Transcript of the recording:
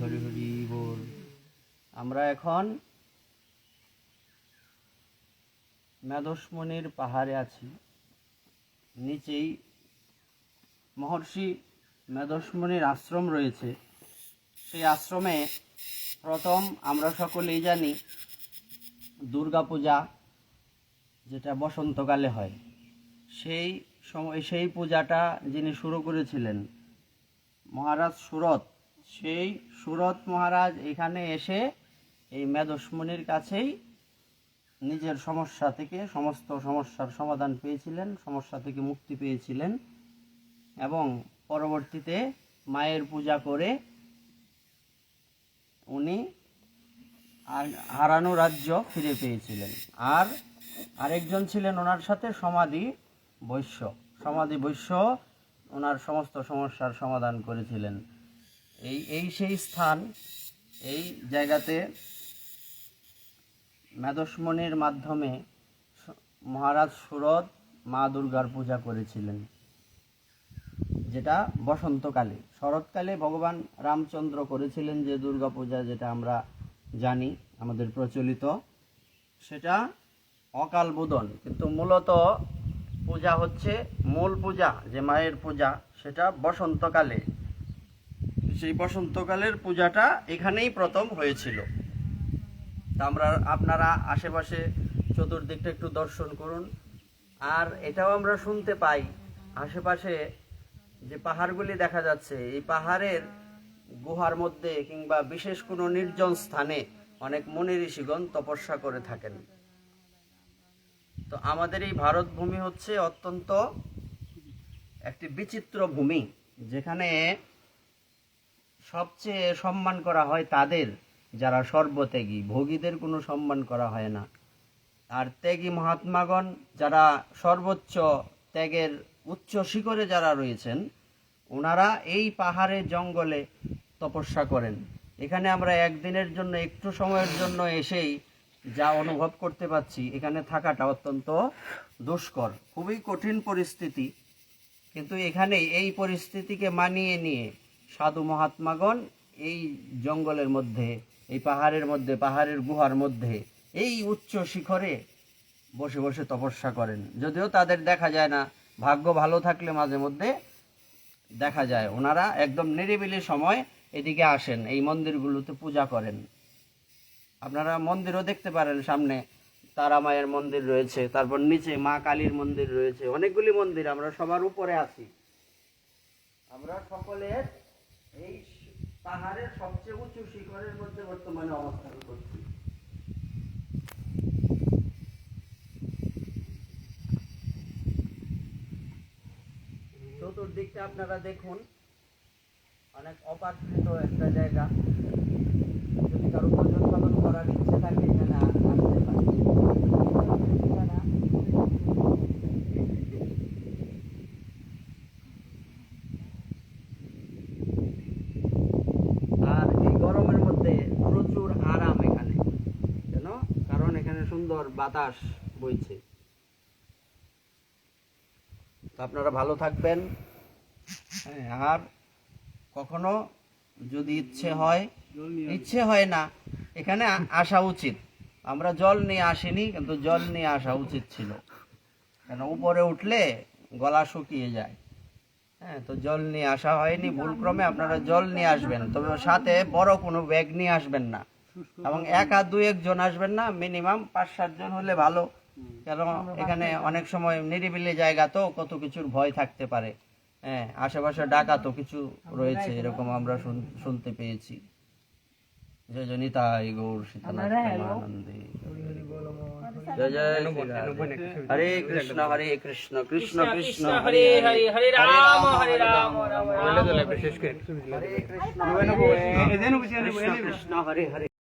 হরি হরি বল। আমরা এখন মেদসমণির পাহাড়ে আছি। নিচেই মহর্ষি মেদসমণির আশ্রম রয়েছে। সেই আশ্রমে প্রথম আমরা সকলেই জানি দুর্গাপূজা যেটা বসন্তকালে হয়। সেই সময়, সেই পূজাটা যিনি শুরু করেছিলেন, মহারাজ সুরত সেই সুরত মহারাজ এখানে এসে এই মেদসমণির কাছেই নিজের সমস্যা থেকে, সমস্ত সমস্যার সমাধান পেয়েছিলেন, সমস্যা থেকে মুক্তি পেয়েছিলেন এবং পরবর্তীতে মায়ের পূজা করে উনি হারানো রাজ্য ফিরে পেয়েছিলেন। আর আরেকজন ছিলেন ওনার সাথে সমাধি বৈশ্য। সমাধি বৈশ্য ওনার সমস্ত সমস্যার সমাধান করেছিলেন। এই এই সেই স্থান, এই জায়গাতে মেদসমণির মাধ্যমে মহারাজ সুরত মা দুর্গার পূজা করেছিলেন, যেটা বসন্তকালে। শরৎকালে ভগবান রামচন্দ্র করেছিলেন যে দুর্গা পূজা, যেটা আমরা জানি, আমাদের প্রচলিত। সেটা অকাল বোধন কিন্তু মূলত পূজা হচ্ছে মূল পূজা, যে মায়ের পূজা, সেটা বসন্তকালে। সেই বসন্তকালের পূজাটা এখানেই প্রথম হয়েছিল। আমরা, আপনারা আশেপাশে চতুর্দিকটা একটু দর্শন করুন। আর এটাও আমরা শুনতে পাই, আশেপাশে যে পাহাড়গুলি দেখা যাচ্ছে, এই পাহাড়ের গুহার মধ্যে কিংবা বিশেষ কোনো নির্জন স্থানে অনেক মুনি ঋষিগণ তপস্যা করে থাকেন। তো আমাদের এই ভারত ভূমি হচ্ছে অত্যন্ত একটি বিচিত্র ভূমি, যেখানে সবচেয়ে সম্মান করা হয় তাদের, যারা সর্বত্যাগী। ভোগীদের কোনো সম্মান করা হয় না। আর ত্যাগী মহাত্মাগণ, যারা সর্বোচ্চ ত্যাগের উচ্চ শিখরে যারা রয়েছেন, ওনারা এই পাহাড়ে জঙ্গলে তপস্যা করেন। এখানে আমরা একদিনের জন্য, একটু সময়ের জন্য এসেই যা অনুভব করতে পারছি এখানে থাকাটা অত্যন্ত দুষ্কর, খুবই কঠিন পরিস্থিতি। কিন্তু এখানে এই পরিস্থিতিকে মানিয়ে নিয়ে সাধু মহাত্মাগণ এই জঙ্গলের মধ্যে, এই পাহাড়ের মধ্যে, পাহাড়ের গুহার মধ্যে, এই উচ্চ শিখরে বসে বসে তপস্যা করেন। যদিও তাদের দেখা যায় না, ভাগ্য ভালো থাকলে মাঝে মধ্যে দেখা যায়। ওনারা একদম নিরিবিলি সময় এদিকে আসেন, এই মন্দিরগুলোতে পূজা করেন। আপনারা মন্দিরও দেখতে পারেন সামনে তারা মায়ের মন্দির রয়েছে, তারপর নিচে মা কালীর মন্দির রয়েছে, অনেকগুলি মন্দির, আমরা সবার উপরে আছি। আমরা সকলের পাহাড়ের সবচেয়ে উঁচু শিখরের মধ্যে বর্তমানে অবস্থান করছি। চতুর্দিকটা আপনারা দেখুন। অনেক অপাকৃত একটা জায়গা। যদি কারও ভোজন পালন করার ইচ্ছে থাকে এখানে আ- আসতে পারে ঠিকানা আর এই গরমের মধ্যে প্রচুর আরাম এখানে কেন কারণ এখানে সুন্দর বাতাস বইছে। তো আপনারা ভালো থাকবেন। হ্যাঁ আর কখনো যদি ইচ্ছে হয় ইচ্ছে হয় না এখানে আসা উচিত। আমরা জল নিয়ে আসিনি কিন্তু জল নিয়ে আসা উচিত ছিল। কেন উপরে উঠলে গলা শুকিয়ে যায়। হ্যাঁ তো জল নিয়ে আসা হয়নি। ভুলক্রমে আপনারা জল নিয়ে আসবেন। তবে সাথে বড় কোনো ব্যাগ নিয়ে আসবেন না। এবং এক আর দুই একজন আসবেন না মিনিমাম পাঁচ সাতজন হলে ভালো। কারণ এখানে অনেক সময় নিরিবিলি জায়গা তো কত কিছুর ভয় থাকতে পারে। হ্যাঁ আশেপাশে ডাকা তো কিছু রয়েছে এরকম আমরা শুনতে পেয়েছি। জয় জনিতাই গৌর শীতনাথ জয় জয় হরে কৃষ্ণ। হরে কৃষ্ণ কৃষ্ণ কৃষ্ণ হরে হরে হরে। রাম হরে রাম রাম। রাম। হরে কৃষ্ণ কৃষ্ণ কৃষ্ণ হরে হরে।